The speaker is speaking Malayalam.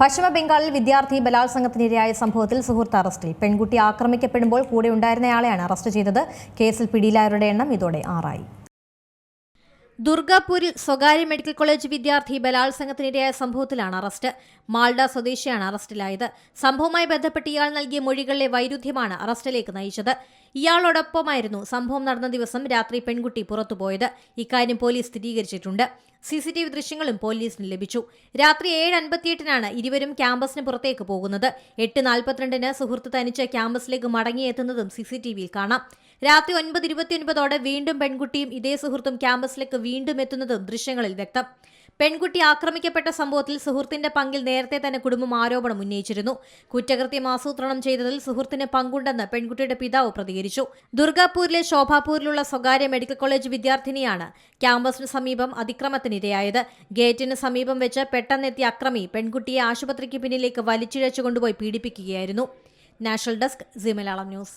പശ്ചിമ ബംഗാളിൽ വിദ്യാർത്ഥി ബലാത്സംഗത്തിനിരയായ സംഭവത്തിൽ സുഹൃത്ത് അറസ്റ്റിൽ. പെൺകുട്ടി ആക്രമിക്കപ്പെടുമ്പോൾ കൂടെ ഉണ്ടായിരുന്നയാളെയാണ് അറസ്റ്റ് ചെയ്തത്. കേസിൽ പിടിയിലായവരുടെ എണ്ണം ഇതോടെ ആറായി. ദുർഗാപൂരിൽ സ്വകാര്യ മെഡിക്കൽ കോളേജ് വിദ്യാർത്ഥി ബലാത്സംഗത്തിനിരയായ സംഭവത്തിലാണ് അറസ്റ്റ്. മാൾഡ സ്വദേശിയാണ് അറസ്റ്റിലായത്. സംഭവവുമായി ബന്ധപ്പെട്ട് ഇയാൾ നൽകിയ മൊഴികളിലെ വൈരുദ്ധ്യമാണ് അറസ്റ്റിലേക്ക് നയിച്ചത്. ഇയാളോടൊപ്പമായിരുന്നു സംഭവം നടന്ന ദിവസം രാത്രി പെൺകുട്ടി പുറത്തുപോയത്. ഇക്കാര്യം പോലീസ് സ്ഥിരീകരിച്ചിട്ടുണ്ട്. സി സി ടി വി ദൃശ്യങ്ങളും പോലീസിന് ലഭിച്ചു. രാത്രി ഏഴ് അൻപത്തിയെട്ടിനാണ് ഇരുവരും ക്യാമ്പസിന് പുറത്തേക്ക് പോകുന്നത്. എട്ട് നാൽപ്പത്തിരണ്ടിന് സുഹൃത്ത് തനിച്ച് ക്യാമ്പസിലേക്ക് മടങ്ങിയെത്തുന്നതും സി കാണാം. രാത്രി ഒൻപത് ഇരുപത്തിയൊൻപതോടെ വീണ്ടും പെൺകുട്ടിയും ഇതേ സുഹൃത്തും ക്യാമ്പസിലേക്ക് വീണ്ടും എത്തുന്നതും ദൃശ്യങ്ങളിൽ വ്യക്തം. പെൺകുട്ടി ആക്രമിക്കപ്പെട്ട സംഭവത്തിൽ സുഹൃത്തിന്റെ പങ്കിൽ നേരത്തെ തന്നെ കുടുംബം ആരോപണം ഉന്നയിച്ചിരുന്നു. കുറ്റകൃത്യം ആസൂത്രണം ചെയ്തതിൽ സുഹൃത്തിന് പങ്കുണ്ടെന്ന് പെൺകുട്ടിയുടെ പിതാവ് പ്രതികരിച്ചു. ദുർഗാപൂരിലെ ശോഭാപൂരിലുള്ള സ്വകാര്യ മെഡിക്കൽ കോളേജ് വിദ്യാർത്ഥിനിയാണ് ക്യാമ്പസിന് സമീപം അതിക്രമത്തിനിരയായത്. ഗേറ്റിന് സമീപം വെച്ച് പെട്ടെന്നെത്തിയ അക്രമി പെൺകുട്ടിയെ ആശുപത്രിക്ക് പിന്നിലേക്ക് വലിച്ചിഴച്ചു കൊണ്ടുപോയി പീഡിപ്പിക്കുകയായിരുന്നു. National desk C news.